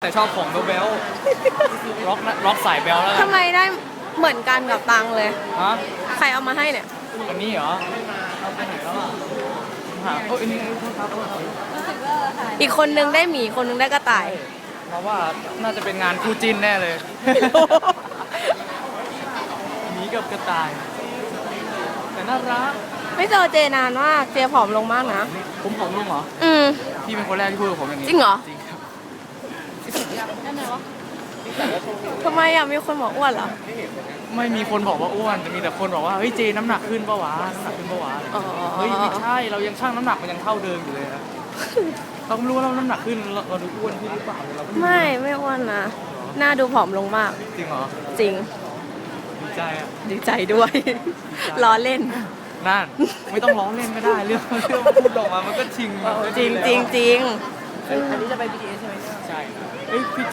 แต่ชอบของเบลๆร็อกนะร็อกสายเบลแล้วกัทำนไมได้เหมือนกันกับตังเลย ฮะใครเอามาให้เนี่ย อันนี้เหรอเอาไปไหนแล้วอะหาโอ้ยอันนี้โทษครับโทษครับอีกคนนึงได้หมีคนนึงได้กระต่าย เพราะว่าน่าจะเป็นงานคู่จิ้นแน่เลยหมีกับกระต่าย แต่น่ารักไม่เจอเจนานมาก เจผอมลงมากนะ ผมผอมลงเหรอ อืม พี่เป็นคนแรกที่พูดกับผมอย่างนี้จริงเหรอ จริง ครับทำไมอะมีคนบอกอ้วนเหรอ ไม่มีคนบอกว่าอ้วนแต่มีแต่คนบอกว่าเฮ้ยเจน้ำหนักขึ้นปะวะน้ำหนักขึ้นปะวะอ๋อ เฮ้ยไม่ใช่เรายังชั่งน้ำหนักมันยังเท่าเดิมอยู่เลยนะเราไม่รู้ว่าเราน้ำหนักขึ้นเราเราดูอ้วนขึ้นหรือเปล่าเราก็รู้ไม่ไม่อ้วนนะหน้าดูผอมลงมาก จริงเหรอจริง ดีใจอะดีใจด้วย ล้อเล่น นั่นไม่ต้องร้องเล่นก็ได้เรื่องเรื่องพูดออกมามันก็จริงจริงจริงจริง อันนี้จะไป BTS ใช่ไหม ใช่ครับเอ้ยพี่